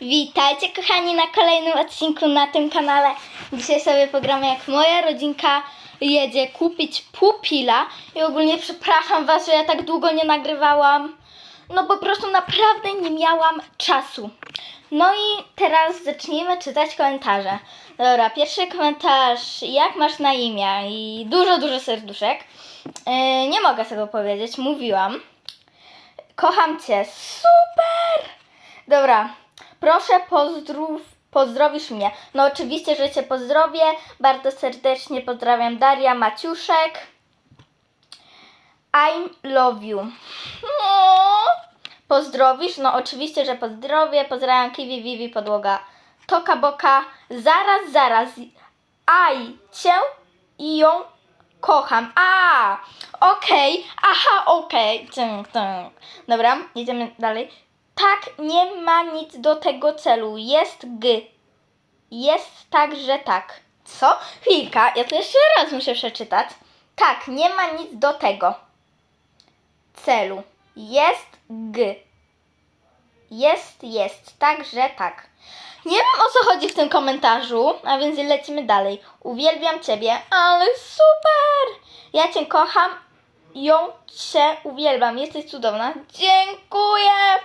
Witajcie kochani na kolejnym odcinku na tym kanale. Dzisiaj sobie pogramy jak moja rodzinka jedzie kupić pupila i ogólnie przepraszam was, że ja tak długo nie nagrywałam. No po prostu naprawdę nie miałam czasu. No i teraz zacznijmy czytać komentarze. Dobra, pierwszy komentarz. Jak masz na imię? I dużo, dużo serduszek. Yy, nie mogę tego powiedzieć, mówiłam. Kocham cię. Super! Dobra, proszę pozdrów, pozdrowisz mnie. No oczywiście, że cię pozdrowię. Bardzo serdecznie pozdrawiam Daria Maciuszek. I love you. No. Pozdrowisz? No oczywiście, że pozdrowię. Pozdrawiam Kiwi, Vivi, Podłoga, Toka Boka. Zaraz, zaraz. Aj, cię i ją kocham. A, okej. Aha, okej. Tynk. Dobra, jedziemy dalej. Tak, nie ma nic do tego celu. Jest G. Jest tak, że tak. Co? Chwilka, ja to jeszcze raz muszę przeczytać. Tak, nie ma nic do tego celu. Jest G. Jest, jest, tak, że tak. Nie wiem o co chodzi w tym komentarzu, a więc lecimy dalej. Uwielbiam Ciebie, ale super! Ja Cię kocham, ją Cię uwielbiam. Jesteś cudowna. Dziękuję!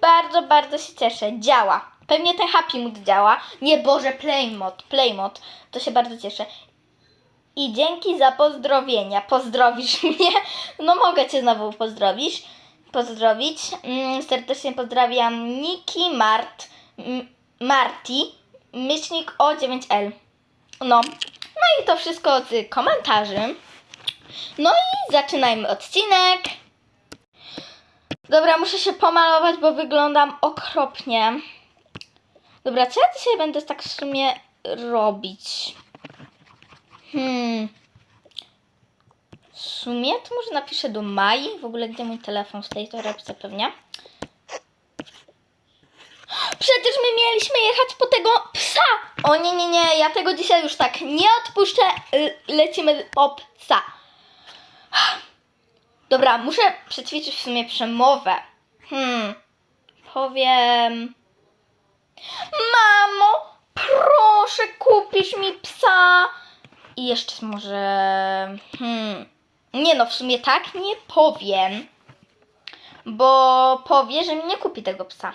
Bardzo, bardzo się cieszę. Działa. Pewnie ten Happy Mood działa. Nie, Boże, Playmod, Playmod. To się bardzo cieszę. I dzięki za pozdrowienia. Pozdrowisz mnie? No mogę Cię znowu pozdrowić. Pozdrowić. Mm, serdecznie pozdrawiam Niki Mart, M- Marti, myślnik o 9L. No. No i to wszystko z komentarzy. No i zaczynajmy odcinek. Dobra, muszę się pomalować, bo wyglądam okropnie. Dobra, co ja dzisiaj będę tak w sumie robić? Hmm. W sumie to może napiszę do Mai. W ogóle gdzie mój telefon w tej torebce pewnie. Przecież my mieliśmy jechać po tego psa! O nie, nie, nie, ja tego dzisiaj już tak nie odpuszczę. Lecimy po psa. Dobra, muszę przećwiczyć w sumie przemowę. Hmm. Powiem. Mamo, proszę, kupisz mi psa. I jeszcze może. Hmm. Nie no, w sumie tak nie powiem. Bo powie, że mi nie kupi tego psa.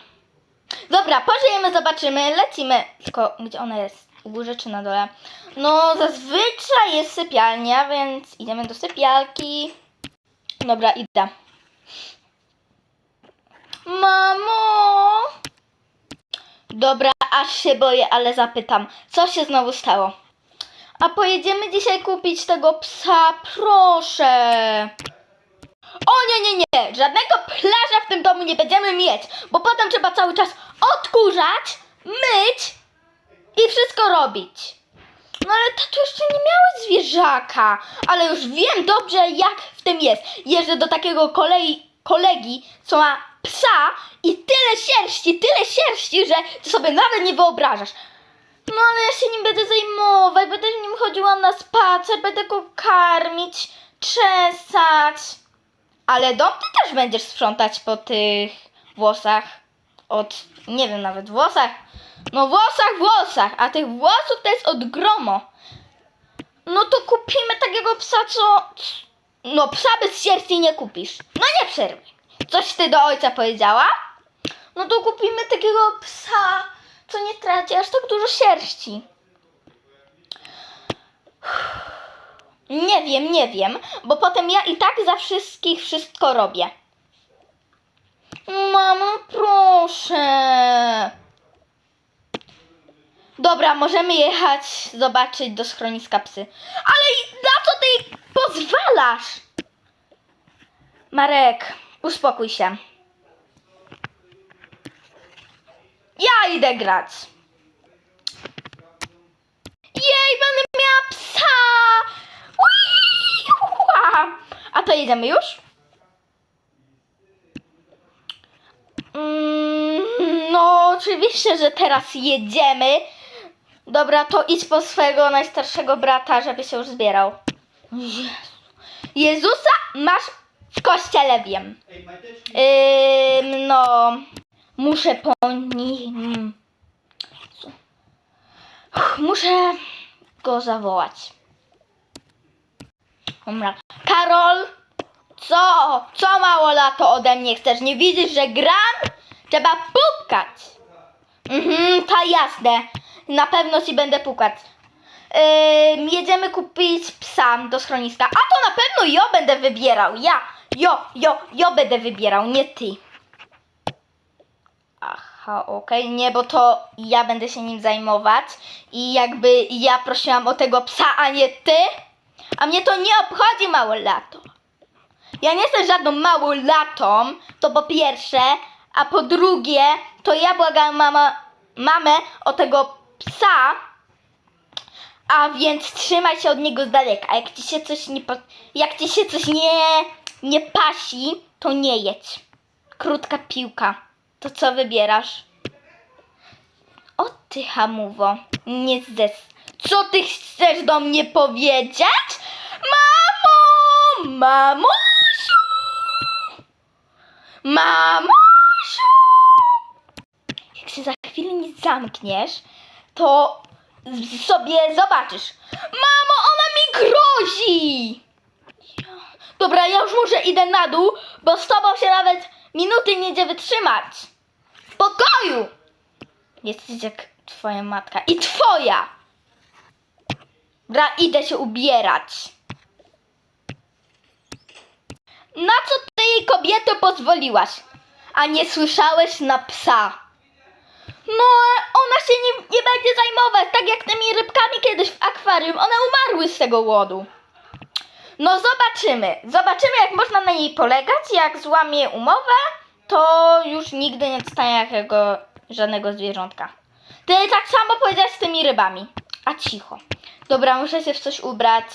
Dobra, pożyjemy, zobaczymy, lecimy. Tylko gdzie ona jest? U górze czy na dole? No, zazwyczaj jest sypialnia, więc idziemy do sypialki. Dobra, idę. Mamo! Dobra, aż się boję, ale zapytam, co się znowu stało? A pojedziemy dzisiaj kupić tego psa, proszę. O nie, nie, nie, żadnego plaża w tym domu nie będziemy mieć, bo potem trzeba cały czas odkurzać, myć i wszystko robić. No ale tato jeszcze nie miałeś zwierzaka, ale już wiem dobrze jak w tym jest. Jeżdżę do takiego kolei, kolegi, co ma psa i tyle sierści, tyle sierści, że ty sobie nawet nie wyobrażasz. No ale ja się nim będę zajmować, będę nim chodziła na spacer, będę go karmić, czesać. Ale dom ty też będziesz sprzątać po tych włosach. Od, nie wiem, nawet włosach. No włosach, włosach, a tych włosów to jest od gromo. No to kupimy takiego psa, co... No psa bez sierści nie kupisz. No nie przerwaj. Coś ty do ojca powiedziała? No to kupimy takiego psa, co nie traci aż tak dużo sierści. Nie wiem, nie wiem, bo potem ja i tak za wszystkich wszystko robię. Mamo, proszę. Dobra, możemy jechać zobaczyć do schroniska psy. Ale na co ty pozwalasz? Marek, uspokój się. Ja idę grać. Jej, będę miała psa! A to jedziemy już? Mm, no, oczywiście, że teraz jedziemy. Dobra, to idź po swojego najstarszego brata, żeby się już zbierał. Jezu. Jezusa masz w kościele, wiem. Ym, no, Muszę po nim. Muszę go zawołać. Dobra. Karol, co? Co mało lato ode mnie chcesz? Nie widzisz, że gram? Trzeba pukać. Mhm, to jasne. Na pewno ci będę pukać. Yy, jedziemy kupić psa do schroniska. A to na pewno ja będę wybierał. Ja, jo, jo, jo będę wybierał, nie ty. Aha, okej, nie, bo to ja będę się nim zajmować i jakby ja prosiłam o tego psa, a nie ty. A mnie to nie obchodzi małe lato. Ja nie jestem żadną małolatą, to po pierwsze, a po drugie, to ja błagam mama, mamę o tego psa, a więc trzymaj się od niego z daleka. A jak ci się coś nie, jak ci się coś nie, nie pasi, to nie jedź. Krótka piłka. To co wybierasz? O ty hamuwo, nie zdes. Co ty chcesz do mnie powiedzieć? Mamo! Mamusiu! Mamusiu! Jak się za chwilę nie zamkniesz, to sobie zobaczysz. Mamo, ona mi grozi! Dobra, ja już może idę na dół, bo z tobą się nawet minuty nie idzie wytrzymać. W pokoju! Jesteś jak twoja matka. I twoja! Dobra, idę się ubierać. Na co ty jej kobieto pozwoliłaś? A nie słyszałeś na psa? No, ona się nie, nie będzie zajmować, tak jak tymi rybkami kiedyś w akwarium. One umarły z tego głodu. No zobaczymy. Zobaczymy, jak można na niej polegać. Jak złamie umowę, to już nigdy nie dostanie jakiego, żadnego zwierzątka. Ty tak samo powiedziałeś z tymi rybami. A cicho. Dobra, muszę się w coś ubrać.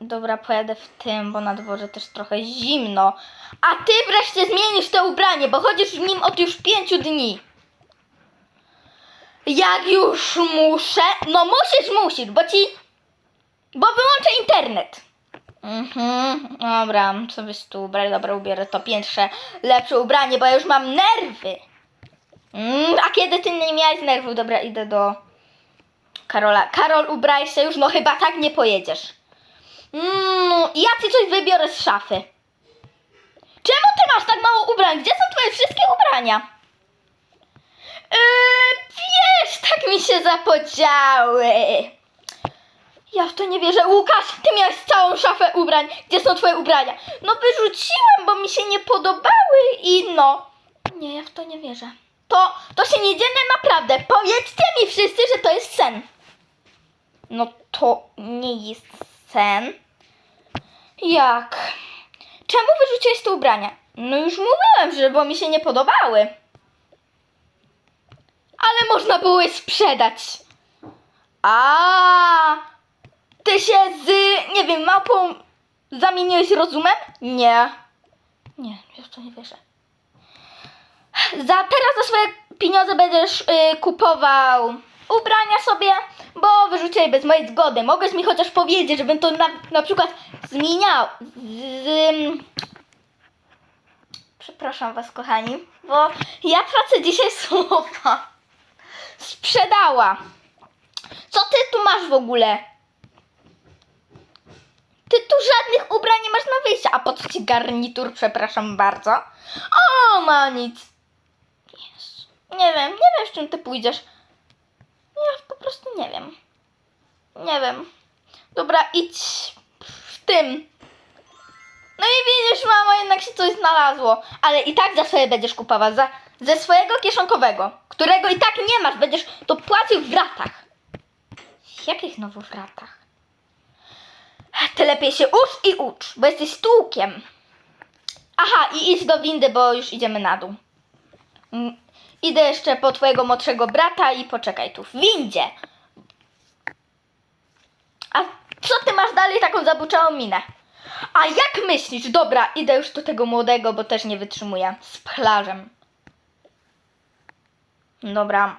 Dobra, pojadę w tym, bo na dworze też trochę zimno. A ty wreszcie zmienisz to ubranie, bo chodzisz w nim od już pięciu dni. Jak już muszę? No musisz, musisz, bo ci... Bo wyłączę internet. Mhm, dobra, co byś tu ubrać? Dobra, ubierę to pierwsze lepsze ubranie, bo ja już mam nerwy. Mm, a kiedy ty nie miałeś nerwów? Dobra, idę do Karola. Karol, ubraj się już, no chyba tak nie pojedziesz. Mm, ja ci coś wybiorę z szafy. Czemu ty masz tak mało ubrań? Gdzie są twoje wszystkie ubrania? Yy, wiesz, tak mi się zapodziały. Ja w to nie wierzę. Łukasz, ty miałeś całą szafę ubrań. Gdzie są twoje ubrania? No wyrzuciłem, bo mi się nie podobały i no. Nie, ja w to nie wierzę. To, to się nie dzieje naprawdę. Powiedzcie mi wszyscy, że to jest sen. No to nie jest sen. Jak? Czemu wyrzuciłeś te ubrania? No już mówiłem, że bo mi się nie podobały. Ale można było je sprzedać. A, ty się z, nie wiem, małpą zamieniłeś rozumem? Nie. Nie, już to nie wierzę. Za teraz za swoje pieniądze będziesz y, kupował ubrania sobie, bo wyrzuciłeś bez mojej zgody. Mogłeś mi chociaż powiedzieć, żebym to na, na przykład zmieniał. Z, z, przepraszam was, kochani, bo ja tracę dzisiaj słowa. Sprzedała. Co ty tu masz w ogóle? Ty tu żadnych ubrań nie masz na wyjście. A po co ci garnitur, przepraszam bardzo? O, ma nic. Jezu. Nie wiem, nie wiem z czym ty pójdziesz. Prostu nie wiem. Nie wiem. Dobra, idź w tym. No i widzisz, mamo, jednak się coś znalazło. Ale i tak za sobie będziesz kupować. Za, ze swojego kieszonkowego, którego i tak nie masz. Będziesz to płacił w ratach. Jakich nowych w ratach? Ty lepiej się ucz i ucz, bo jesteś stłukiem. Aha, i idź do windy, bo już idziemy na dół. Idę jeszcze po twojego młodszego brata i poczekaj tu w windzie. A co ty masz dalej taką zabuczałą minę? A jak myślisz? Dobra, idę już do tego młodego, bo też nie wytrzymuję. Z plażem. Dobra.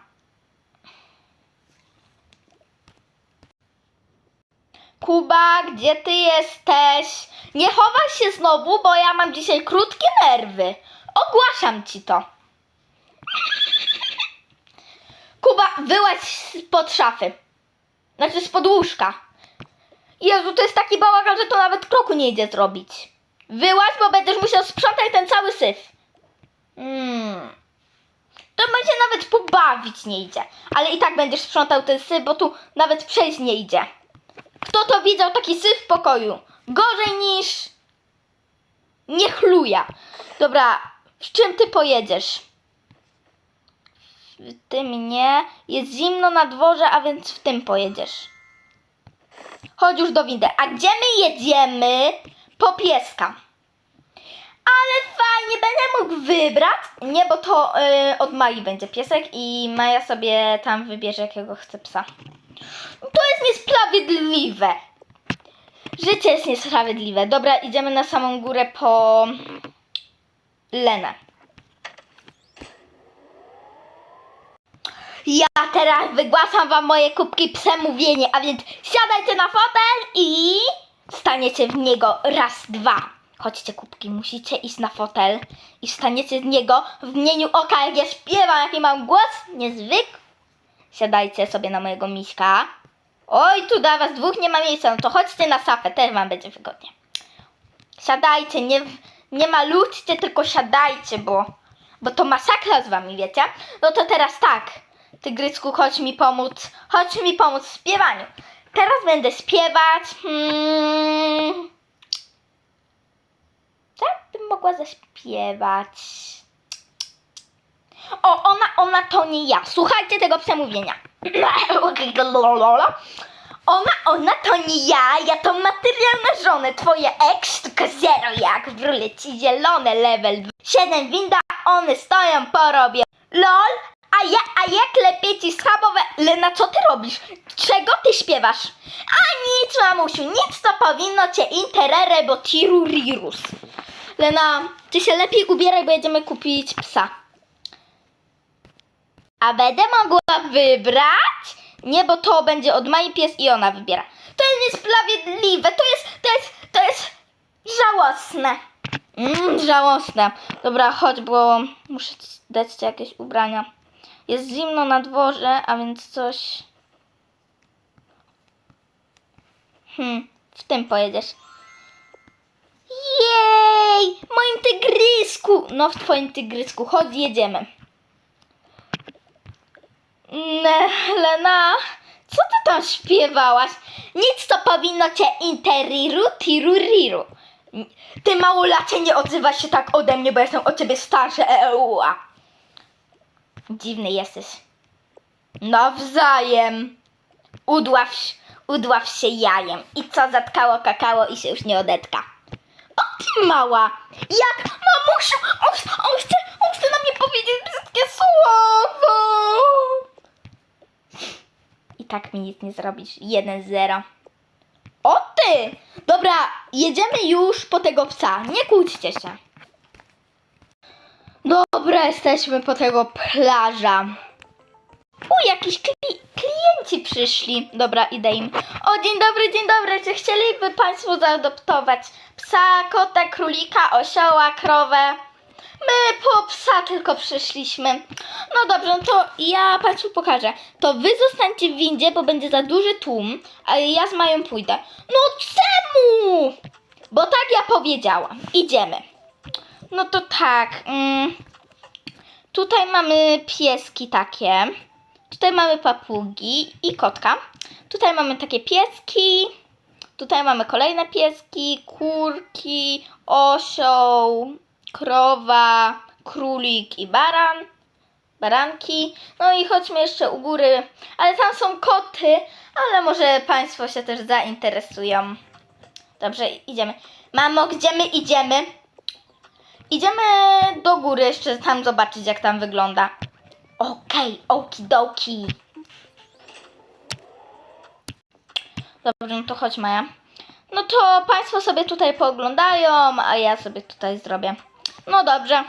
Kuba, gdzie ty jesteś? Nie chowaj się znowu, bo ja mam dzisiaj krótkie nerwy. Ogłaszam ci to. Kuba, wyłaź spod szafy. Znaczy spod łóżka. Jezu, to jest taki bałagan, że to nawet kroku nie idzie zrobić. Wyłaź, bo będziesz musiał sprzątać ten cały syf. Mm. To będzie nawet pobawić nie idzie. Ale i tak będziesz sprzątał ten syf, bo tu nawet przejść nie idzie. Kto to widział taki syf w pokoju? Gorzej niż... Nie chluja. Dobra, w czym ty pojedziesz? W tym nie. Jest zimno na dworze, a więc w tym pojedziesz. Chodź już do windy. A gdzie my jedziemy? Po pieska. Ale fajnie, będę mógł wybrać. Nie, bo to y, od Mai będzie piesek i Maja sobie tam wybierze, jakiego chce psa. To jest niesprawiedliwe. Życie jest niesprawiedliwe. Dobra, idziemy na samą górę po Lenę. Ja teraz wygłaszam wam moje kubki przemówienie, a więc siadajcie na fotel i staniecie w niego raz, dwa. Chodźcie kubki, musicie iść na fotel i wstaniecie z niego w mgnieniu oka, jak ja śpiewam, jaki mam głos niezwykły. Siadajcie sobie na mojego miśka. Oj, tu dla was dwóch nie ma miejsca, no to chodźcie na safę, też wam będzie wygodnie. Siadajcie, nie, nie maludźcie, tylko siadajcie, bo, bo to masakra z wami, wiecie? No to teraz tak, Tygrysku, chodź mi pomóc, chodź mi pomóc w śpiewaniu. Teraz będę śpiewać. Hmm, co bym mogła zaśpiewać? O, ona, ona to nie ja. Słuchajcie tego przemówienia. Ona, ona to nie ja, ja to materiał na żonę. Twoje ex tylko zero jak w rulecie zielone level 7 winda, one stoją po robie. LOL, a ja, a jak lepiej ci schabowe... Lena, co ty robisz? Czego ty śpiewasz? A nic, mamusiu, nic to powinno cię interere, bo tirurirus. Lena, ty się lepiej ubieraj, bo jedziemy kupić psa. A będę mogła wybrać? Nie, bo to będzie od Mai pies i ona wybiera. To jest niesprawiedliwe, to jest, to jest, to jest żałosne. Mm, żałosne. Dobra, chodź, bo muszę dać ci jakieś ubrania. Jest zimno na dworze, a więc coś... Hmm, w tym pojedziesz. Jej! Moim tygrysku! No, w twoim tygrysku. Chodź, jedziemy. Ne, Lena, co ty tam śpiewałaś? Nic to powinno cię interiru tiruriru. Ty małolacie nie odzywaj się tak ode mnie, bo jestem od ciebie starszy. Eua. Dziwny jesteś. Nawzajem. Udław, udław się jajem. I co zatkało kakao i się już nie odetka. O ty mała! Jak mamusiu! On, on, chce, on chce na mnie powiedzieć brzydkie słowo! I tak mi nic nie zrobisz. 1-0. O ty! Dobra, jedziemy już po tego psa. Nie kłóćcie się. Dobra, jesteśmy po tego plaża. U, jakiś kli- klienci przyszli. Dobra, idę im. O, dzień dobry, dzień dobry. Czy chcieliby Państwo zaadoptować psa, kota, królika, osioła, krowę? My po psa tylko przyszliśmy. No dobrze, no to ja Państwu pokażę. To Wy zostańcie w windzie, bo będzie za duży tłum, a ja z Mają pójdę. No czemu? Bo tak ja powiedziałam. Idziemy. No to tak. Mm, tutaj mamy pieski takie. Tutaj mamy papugi i kotka. Tutaj mamy takie pieski. Tutaj mamy kolejne pieski, kurki, osioł, krowa, królik i baran. Baranki. No i chodźmy jeszcze u góry. Ale tam są koty, ale może Państwo się też zainteresują. Dobrze, idziemy. Mamo, gdzie my idziemy? Idziemy do góry jeszcze tam zobaczyć, jak tam wygląda. Okej, okidoki. Dobrze, no to chodź Maja. No to Państwo sobie tutaj pooglądają, a ja sobie tutaj zrobię. No dobrze.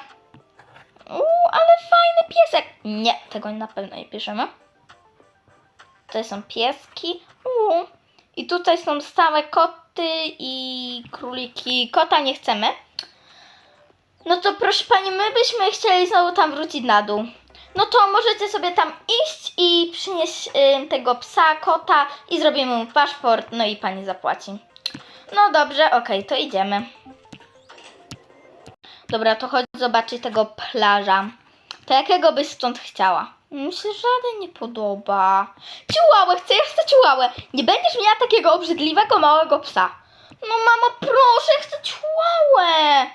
Uuu, ale fajny piesek. Nie, tego na pewno nie piszemy. Tutaj są pieski. Uuu. I tutaj są stałe koty i króliki. Kota nie chcemy. No to proszę pani, my byśmy chcieli znowu tam wrócić na dół. No to możecie sobie tam iść i przynieść ym, tego psa, kota i zrobimy mu paszport, no i pani zapłaci. No dobrze, okej, to idziemy. Dobra, to chodź zobaczyć tego plaża. To jakiego byś stąd chciała? Mi się żaden nie podoba. Ciułałę, chcę, ja chcę ciułałę. Nie będziesz miała takiego obrzydliwego małego psa. No mamo, proszę, chcę ciułałę.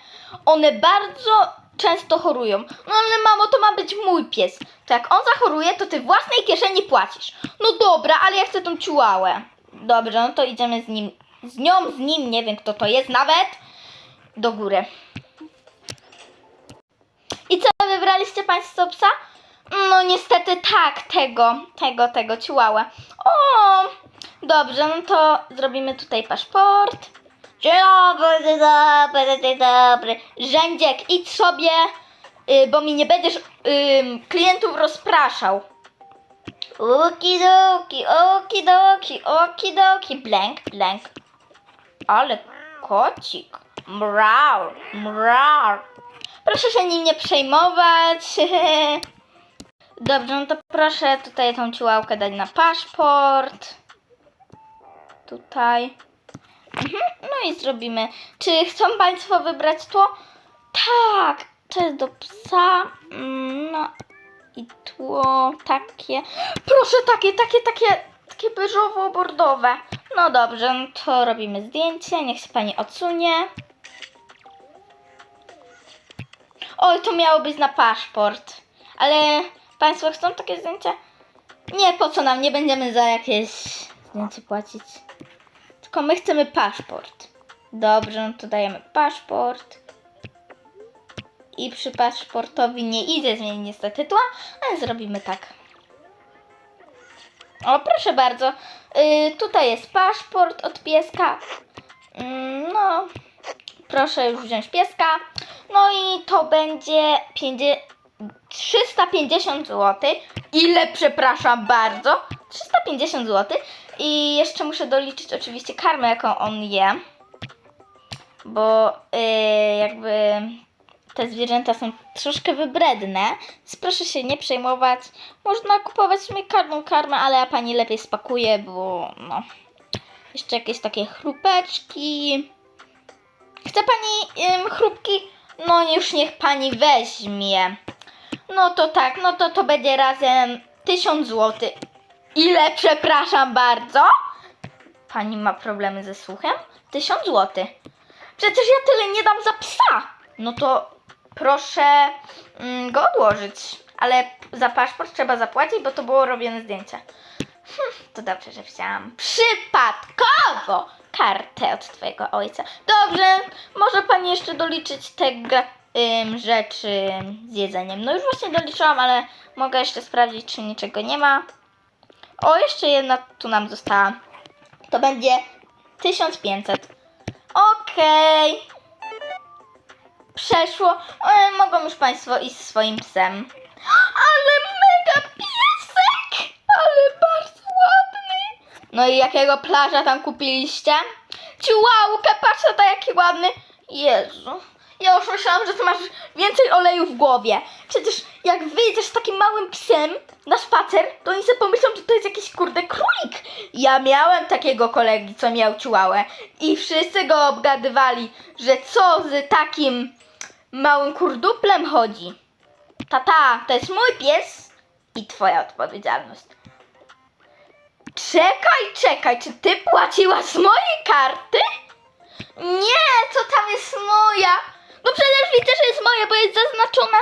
One bardzo często chorują. No ale mamo, to ma być mój pies. To jak on zachoruje, to ty własnej kieszeni płacisz. No dobra, ale ja chcę tą ciułałę. Dobrze, no to idziemy z nim. Z nią, z nim, nie wiem kto to jest nawet. Do góry. I co wybraliście Państwo psa? No niestety tak, tego, tego, tego ciułałę. O, dobrze, no to zrobimy tutaj paszport. Dzień dobry, dzień dobry, dzień dobry. Rzędziek, idź sobie, y, bo mi nie będziesz klientów rozpraszał. Okidoki, okidoki, okidoki, blank, blank. Ale kocik. Mrał, mrał. Proszę się nim nie przejmować. Dobrze, no to proszę tutaj tą ciułałkę dać na paszport. Tutaj. Mhm, no i zrobimy. Czy chcą Państwo wybrać tło? Tak, to jest do psa. Mm, No i tło takie. Proszę, takie, takie, takie, takie beżowo-bordowe. No dobrze, no to robimy zdjęcie. Niech się Pani odsunie. Oj, to miało być na paszport. Ale Państwo chcą takie zdjęcia? Nie, po co nam? Nie będziemy za jakieś zdjęcie płacić. Tylko my chcemy paszport. Dobrze, no to dajemy paszport. I przy paszportowi nie idzie zmienić niestety tła, ale zrobimy tak. O, proszę bardzo. Yy, tutaj jest paszport od pieska. Mm, no, proszę już wziąć pieska. No i to będzie 50, 350 zł. Ile, przepraszam bardzo? 350 zł. I jeszcze muszę doliczyć oczywiście karmę, jaką on je. Bo yy, jakby te zwierzęta są troszkę wybredne, więc proszę się nie przejmować. Można kupować sumie karmą karmę, ale ja pani lepiej spakuję, bo no. Jeszcze jakieś takie chrupeczki. Chce pani ym, chrupki? No już niech pani weźmie. No to tak, no to to będzie razem 1000 zł. Ile, przepraszam bardzo? Pani ma problemy ze słuchem? 1000 zł. Przecież ja tyle nie dam za psa. No to proszę mm, go odłożyć. Ale za paszport trzeba zapłacić, bo to było robione zdjęcie. Hm, to dobrze, że wzięłam przypadkowo kartę od twojego ojca. Dobrze, może pani jeszcze doliczyć te ym, rzeczy z jedzeniem. No już właśnie doliczyłam, ale mogę jeszcze sprawdzić, czy niczego nie ma. O, jeszcze jedna tu nam została. To będzie 1500. Okej. Przeszło. E, mogą już Państwo iść swoim psem. Ale mega piesek! Ale bardzo ładny. No i jakiego plaża tam kupiliście? Ciułałkę, patrz na to jaki ładny. Jezu. Ja już myślałam, że ty masz więcej oleju w głowie. Przecież jak wyjdziesz z takim małym psem na spacer, to oni sobie pomyślą, że to jest jakiś kurde królik. Ja miałem takiego kolegi, co miał ciułałę i wszyscy go obgadywali, że co z takim małym kurduplem chodzi. Tata, to jest mój pies i twoja odpowiedzialność. Czekaj, czekaj, czy ty płaciłaś z mojej karty? Nie, to tam jest moja. No przecież widzę, że jest moja, bo jest zaznaczona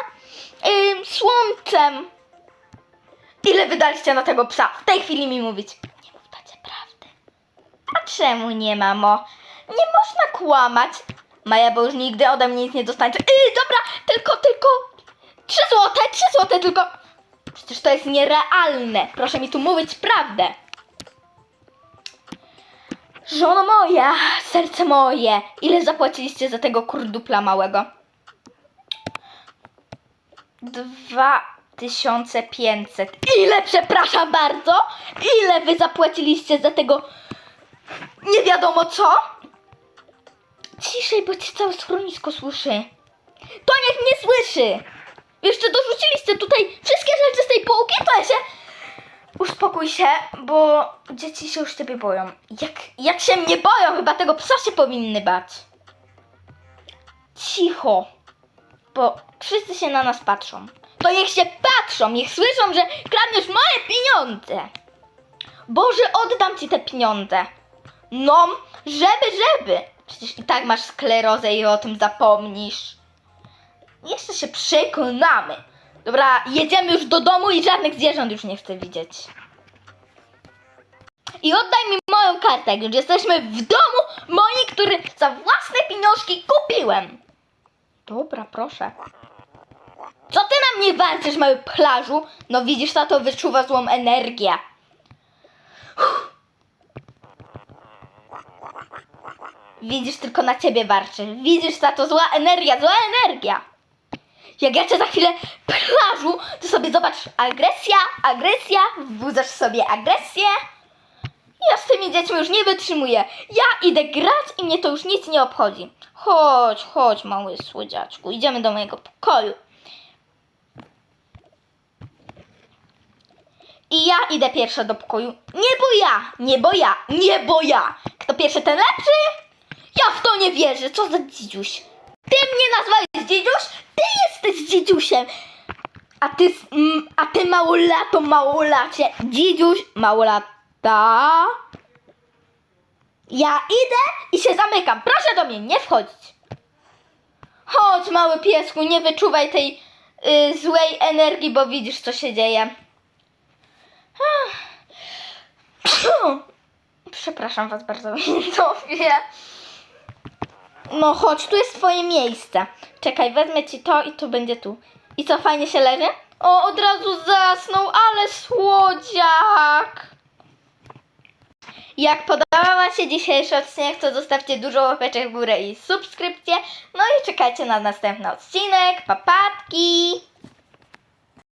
ym, słońcem. Ile wydaliście na tego psa? W tej chwili mi mówić. Nie mów tacie prawdy. A czemu nie, mamo? Nie można kłamać. Maja, bo już nigdy ode mnie nic nie dostaniesz. Yy, dobra, tylko, tylko. Trzy złote, trzy złote tylko. Przecież to jest nierealne. Proszę mi tu mówić prawdę. Żono moja, serce moje, ile zapłaciliście za tego kurdupla małego? 2500. Ile, przepraszam bardzo? Ile wy zapłaciliście za tego nie wiadomo co? Ciszej, bo ci całe schronisko słyszy. To niech mnie słyszy! Jeszcze dorzuciliście tutaj wszystkie rzeczy z tej półki, to ja się... Uspokój się, bo dzieci się już ciebie boją. Jak, jak się mnie boją, chyba tego psa się powinny bać. Cicho, bo wszyscy się na nas patrzą. To niech się patrzą, niech słyszą, że kradniesz moje pieniądze. Boże, oddam ci te pieniądze. No, żeby, żeby. Przecież i tak masz sklerozę i o tym zapomnisz. Jeszcze się przekonamy. Dobra, jedziemy już do domu i żadnych zwierząt już nie chcę widzieć. I oddaj mi moją kartę, już jesteśmy w domu moi, który za własne pieniążki kupiłem. Dobra, proszę. Co ty na mnie warczysz, mały plażu? No widzisz, tato wyczuwa złą energię. Widzisz, tylko na ciebie warczy. Widzisz, tato, zła energia, zła energia. Jak ja cię za chwilę plażu, to sobie zobacz, agresja, agresja, wbudzasz sobie agresję. Ja z tymi dziećmi już nie wytrzymuję. Ja idę grać i mnie to już nic nie obchodzi. Chodź, chodź, mały słodziaczku, idziemy do mojego pokoju. I ja idę pierwsza do pokoju. Nie bo ja, nie bo ja, nie bo ja. Kto pierwszy, ten lepszy? Ja w to nie wierzę, co za dzidziuś. Ty mnie nazwałeś dzidziuś? Ty jesteś dzidziusiem. A ty, a ty małolato, małolacie. Dzidziuś, małolata. Ja idę i się zamykam. Proszę do mnie nie wchodzić. Chodź, mały piesku, nie wyczuwaj tej y, złej energii, bo widzisz, co się dzieje. Przepraszam was bardzo, widzowie. No chodź, tu jest twoje miejsce. Czekaj, wezmę ci to i to będzie tu. I co, fajnie się leży? O, od razu zasnął, ale słodziak. Jak podobał Wam się dzisiejszy odcinek, to zostawcie dużo łapeczek w górę i subskrypcję. No i czekajcie na następny odcinek. Papatki!